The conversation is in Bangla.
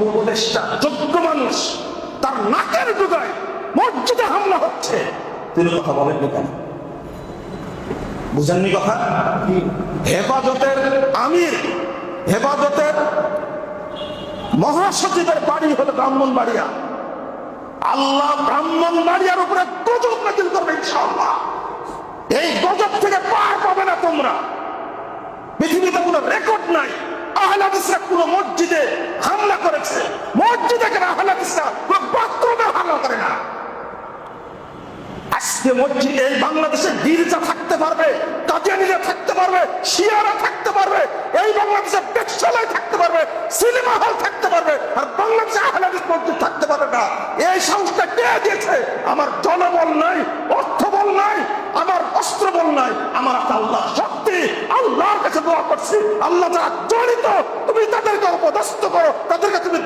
উপদেষ্টা, যোগ্য মানুষ, তার নাকের মসজিদে হামলা হচ্ছে। তিনি কথা কেন? বুঝেননি কথা? হেফাজতের আমির, হেফাজতের মহাসচিবের বাড়ি হলো ব্রাহ্মণবাড়িয়া। আল্লাহ ব্রাহ্মণবাড়িয়ার উপরে গজব নাজিল করবে এই গজব থেকে পার পাবে না তোমরা। পৃথিবীতে কোনো রেকর্ড নাই আহলাদিসরা কোন মসজিদে হামলা করেছে মসজিদে কেন আহলাদিসরা কোন বাথরুমে হামলা করে না আজকে মসজিদ এই বাংলাদেশে গির্জা থাকতে পারবে, কাদিয়ানিরা থাকতে পারবে, শিয়ারা থাকতে পারবে, এই বাংলাদেশে বেকশালায় থাকতে পারবে, সিনেমা হল থাকতে পারবে, আর বাংলাদেশে আহলাদিস মসজিদ থাকতে পারবে না। এই সংস্থা কে দিয়েছে? আমার জনবল নাই, অর্থবল নাই, আমার অস্ত্রবল নাই, আমার একটা আল্লাহ শক্তি, আল্লাহর কাছে দোয়া করছি। আল্লাহ যারা জড়িত, তুমি তাদেরকে অপদস্থ করো, তাদেরকে তুমি